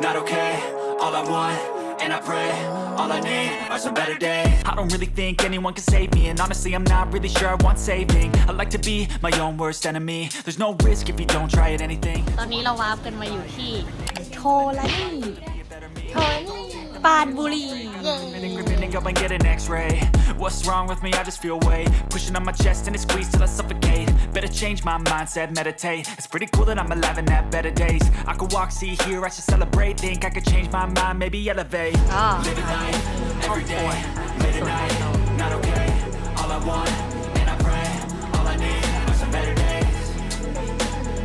not okay. All I want, and I pray, all I need are some better days. I don't really think anyone can save me, and honestly, I'm not really sure I want saving. I like to be my own worst enemy. There's no risk if you don't try at anything. ตอนนี้เราวาร์ปกันมาอยู่ที่โทลานี่โทลานี่ ปานบุรี เย้ Gripping and go and get an x-ray What's wrong with me? I just feel weight Pushing on my chest and it squeezes till I suffocate Better change my mindset, meditate It's pretty cool that I'm alive and have better days I could walk, see, hear, I should celebrate Think I could change my mind, maybe elevate ก็ Living life, every day Late at night, not okay All I want, and I pray All I need are some better days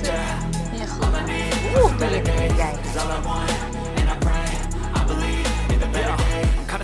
Yeah นี่คือ All I need อู้ตัวใหญ่ใหญ่ Cause all I want,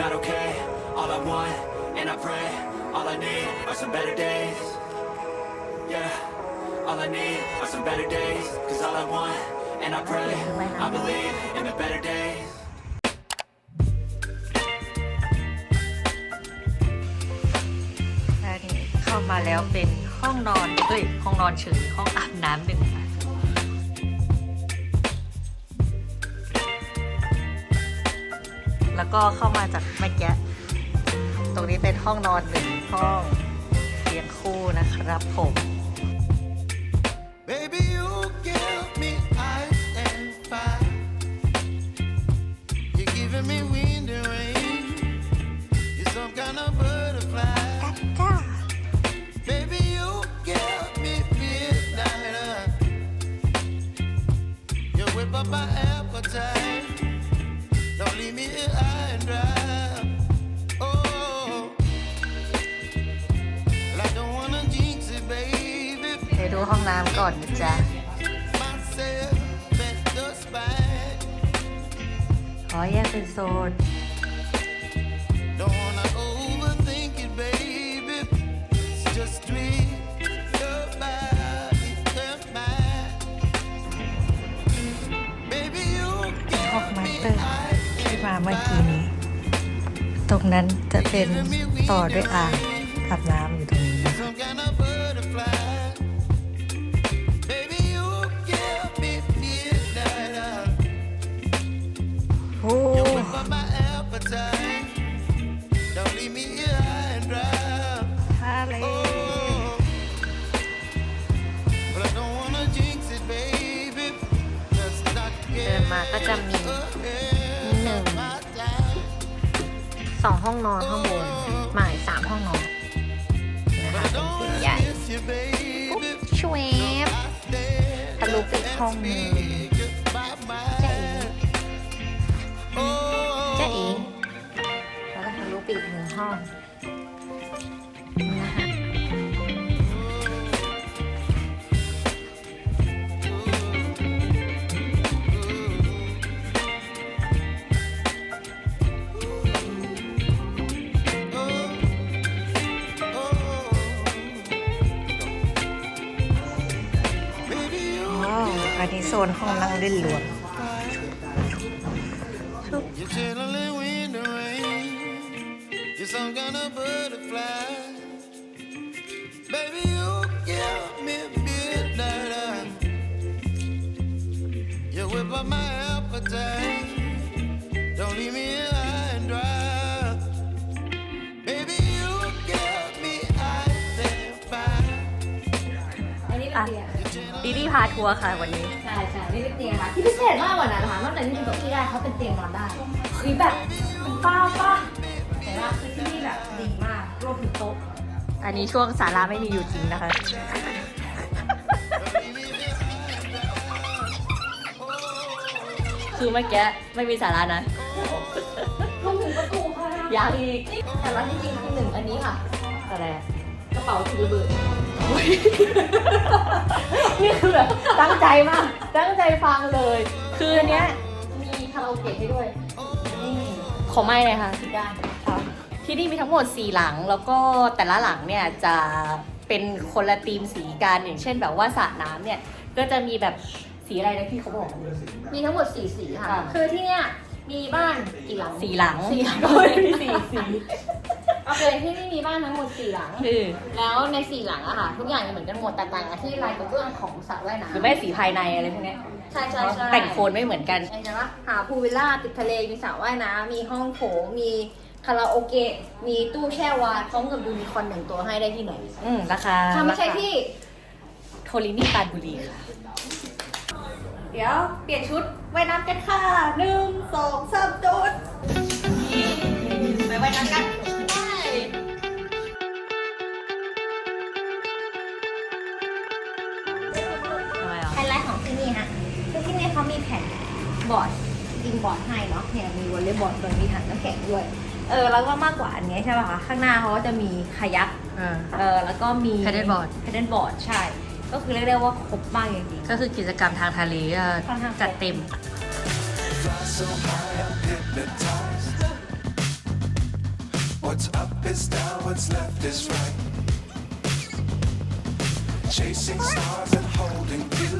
not okay. All I want, and I pray, all I need are some better days. Yeah, all I need are some better days. Cause all I want, and I pray, I believe in the better days. เข้ามาแล้วเป็นห้องนอนเอ้ยห้องนอนเฉยห้องอาบน้ำหนึ่งค่ะ แล้วก็เข้ามาจากเมื่อกี้ตรงนี้เป็นห้องนอนหนึ่งห้องเตียงคู่นะครับผม ไปดูห้องน้ำก่อนนะจ๊ะขอแยกเป็นโซนห้องมาสเตอร์ที่มาเมื่อกี้นี้ ตรงนั้นจะเป็นต่อด้วยอ่างอาบน้ำอยู่ตรงนี้นะ จะมีหนึ่งสองห้องนอนข้างบนหมายสามห้องนอนนะคะเป็นสีใหญ่ miss you, baby. ชเวฟทะลุไปห้องหนึงจ๊ะเอ๋จ๊ะเอ๋แล้วก็ทะลุไปอีกหนึ่งห้อง อันนี้โซนห้องนั่งเล่นรวมชุบ พาทัวร์ค่ะวันนี้ ใช่ใช่นี่เป็นเตียงค่ะที่พิเศษมากกว่านั้นนะคะนอกจากนี่เป็นเก้าอี้ได้เขาเป็นเตียงนอนได้คือแบบป้าป้าแต่ว่าคือที่นี่แบบดีมากรวมถึงโต๊ะอันนี้ช่วงสาราไม่มีอยู่จริงนะคะ คือเมื่อกี้ไม่มีสาระนะรวมถึงประตูค่ะยังอีกแต่ละที่จริงคือหนึ่งอันนี้ค่ะ อะไรกระเป๋าถือระเบิด นี่คือแบบตั้งใจมาก ตั้งใจฟังเลย คืออันเนี้ยมีคาราโอเกะให้ด้วยขอไม่เลยค่ะผิดด้านที่นี่มีทั้งหมด 4 หลัง แล้วก็แต่ละหลังเนี่ยจะเป็นคนละธีมสีกันอย่างเช่นแบบว่าสระน้ำเนี่ย ก็จะมีแบบสีอะไรนะพี่เขาบอก มีทั้งหมดสี่สีค่ะ ค่ะ คือที่เนี้ยมีบ้านกี่หลังสีหลัง สี่หลังมีสี่สี โอเคที่นี่มีบ้านทั้งหมดสี่หลังคือแล้วในสี่หลังอะค่ะทุกอย่างจะเหมือนกันหมดแต่ต่างกันที่ลายกระเบื้องของสระว่ายน้ำหรือไม่สีภายในอะไรพวกเนี้ยใช่ใช่ใช่แต่งโคนไม่เหมือนกัน ใช่ไหมหาพูลวิลล่าติดทะเลมีสระว่ายน้ำมีห้องโถงมีคาราโอเกะมีตู้แช่วายพร้อมกับยูนิคอร์นหนึ่งตัวให้ได้ที่ไหนอืมราคาถ้าไม่ใช่ราคาที่ โทลินี่ปรานบุรีค่ะ เดี๋ยวเปลี่ยนชุดว่ายน้ำกันค่ะหนึ่งสองสามจุดไปว่ายน้ำกัน เนาะเนี่ยมีวอลเลย์บอลโดยมีถังน้ำแข็งด้วย เออแล้วก็มากกว่าอันนี้ใช่ป่ะคะข้างหน้าเขาก็จะมีคายักอ่า เออแล้วก็มี Paddleboard แพดเดิลบอร์ดใช่ ก็คือเรียกได้ว่าครบมากจริงๆ ก็คือกิจกรรมทางทะเลอะค่อนข้างจัดเต็ม Fly so high, I'm hypnotized. What's up is down, what's left is right. Chasing stars and holding you.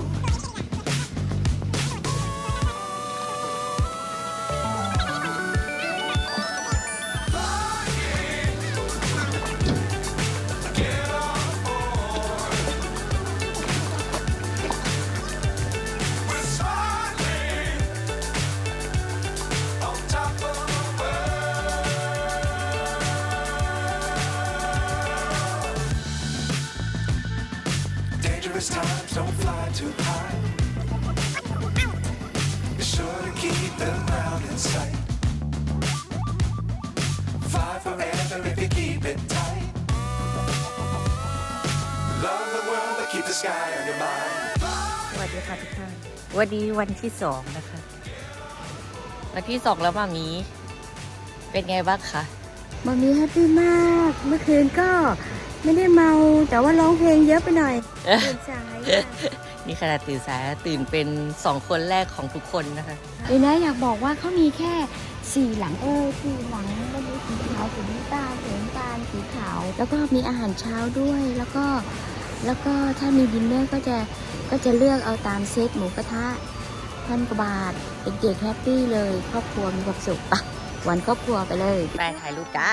Too high. Be sure to keep the ground in sight. Fly forever if you keep it tight. Love the world, but keep the sky on your mind. สวัสดีค่ะทุกท่านวันนี้วันที่สองนะคะ วันที่สองแล้วมามี เป็นไงบ้างคะ มามีแฮปปี้มาก เมื่อคืนก็ไม่ได้เมาแต่ว่าร้องเพลงเยอะไปหน่อยตื่นสายค่ะ นี่ขนาดตื่นสายแล้วตื่นเป็นสองคนแรกของทุกคนนะคะเดี๋ยวนะอยากบอกว่าเขามีแค่สี่หลังเออสี่หลังแล้วมีสีขาวสีน้ำตาลสีน้ำตาลสีขาว แล้วก็มีอาหารเช้าด้วยแล้วก็แล้วก็ถ้ามีดินเนอร์ก็จะก็จะเลือกเอาตามเซตหมูกระทะพันกว่าบาทเด็กๆแฮปปี้เลย ครอบครัวมีความสุขปะวันครอบครัวไปเลย ไปถ่ายรูปจ้า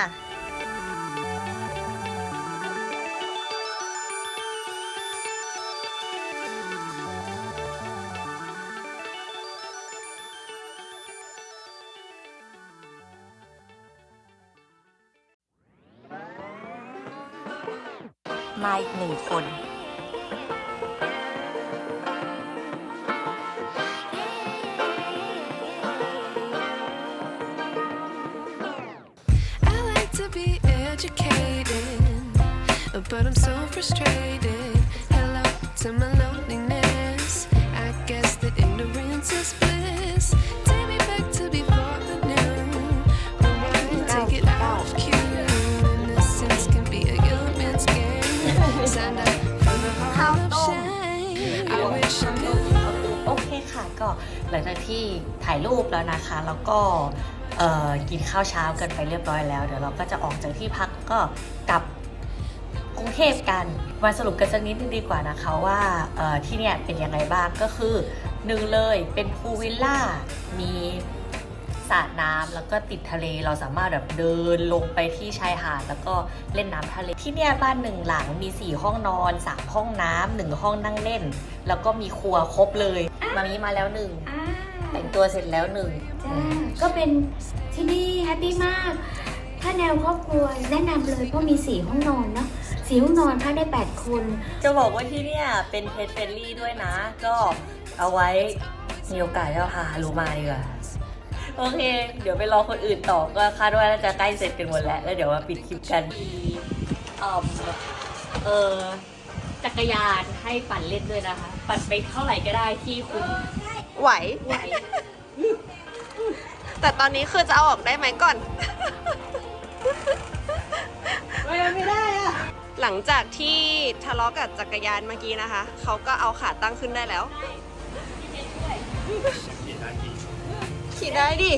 มาอีกหนึ่งคน I like to be educated, but I'm so frustrated. Hello to my ที่ถ่ายรูปแล้วนะคะ แล้วก็เอ่อกินข้าวเช้ากันไปเรียบร้อยแล้ว เดี๋ยวเราก็จะออกจากที่พักก็กลับกรุงเทพกันมาสรุปกันสักนิดนึงดีกว่านะคะว่าเอ่อที่เนี่ยเป็นยังไงบ้างก็คือหนึ่งเลยเป็นพูลวิลล่ามีสระน้ำแล้วก็ติดทะเลเราสามารถแบบเดินลงไปที่ชายหาดแล้วก็เล่นน้ำทะเลที่เนี่ยบ้านหนึ่งหลังมี 4 ห้องนอน3ห้องน้ำหนึ่งห้องนั่งเล่น แล้วก็มีครัวครบเลยมามีมาแล้วหนึ่งอ่า แต่งตัวเสร็จแล้วหนึ่งจ้าก็เป็นที่นี่แฮปปี้มาก ถ้าแนวครอบครัวแนะนำเลยเพราะมีสี่ห้องนอนเนาะสี่ห้องนอนพักได้ 8 คน จะบอกว่าที่เนี่ยเป็นเพจเฟรนลี่ด้วยนะ ก็เอาไว้มีโอกาสจะพาลูมาดีกว่าโอเค เดี๋ยวไปรอคนอื่นต่อก็คาดว่าน่าจะใกล้เสร็จกันหมดแล้ว แล้วเดี๋ยวมาปิดคลิปกันเออเออจักรยานให้ปั่นเล่นด้วยนะคะ ปั่นไปเท่าไหร่ก็ได้ที่คุณ ไหวไหว แต่ตอนนี้คือจะเอาออกได้ไหมก่อน ไม่ได้อะหลังจากที่ทะเลาะกับจักรยานเมื่อกี้นะคะ เขาก็เอาขาตั้งขึ้นได้แล้ว ขี่ได้ดิ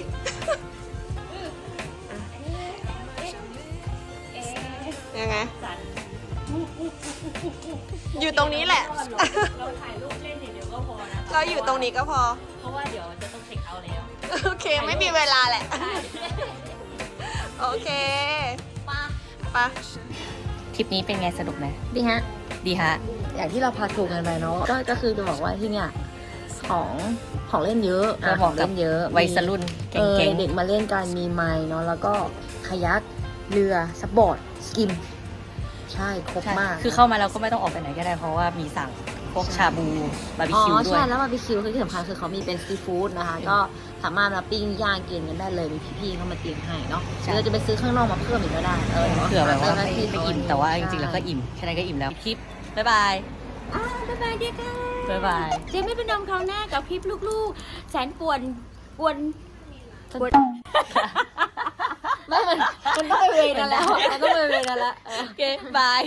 ยังไง อยู่ตรงนี้แหละ เราถ่ายรูปเล่นอย่างเดียวก็พอนะเราอยู่ตรงนี้ก็พอ เพราะว่าเดี๋ยวจะต้องเช็คเอาท์แล้วโอเค ไม่มีเวลาแหละใช่โอเคมาไปะทริปนี้เป็นไงสนุกไหมดีฮะ ดีฮะ อย่างที่เราพาทัวร์กันไปเนาะก็ก็คือจะบอกว่าที่เนี่ยของของเล่นเยอะก็เหมาะขกับงเล่นเยอะวัยรุ่นเเออก่งเด็กมาเล่นกันมีไม้เนาะแล้วก็คายักเรือสปอร์ตสกิม ใช่ครบๆใช่มาก คือเข้ามาเราก็ไม่ต้องออกไปไหนก็ได้เพราะว่ามีสั่งพวกชาบูบาร์บีอ๋อคิวด้วใช่ย แล้วบาร์บีคิวคือที่สำคัญคือเขามีเป็นซีฟู้ดนะคะ ก็สามารถมาปิ้งย่างกินกันได้เลยมีพี่ๆเขามาเตรียมให้เนาะใช่หรือเราจะไปซื้อข้างนอกมาเพิ่มอีกก็ได้เออเผื่อแบบว่าไม่เจ้หน้ที่ไม่อิ่มแต่ว่าจริงๆแล้วก็อิ่มแค่นั้นก็อิ่มแล้วคลิปบ๊ายบายอ้าวบ๊ายบายเดียค่ะบ๊ายบาย เจไม่เป็นนมเขาวหน้ากับคลิปลูกๆ แสนป่วนป่วนป่วน ไม่มันมันต้องไปเวรนั่นแล้วมันต้องไปเวรนั่นแล้ว โอเค บาย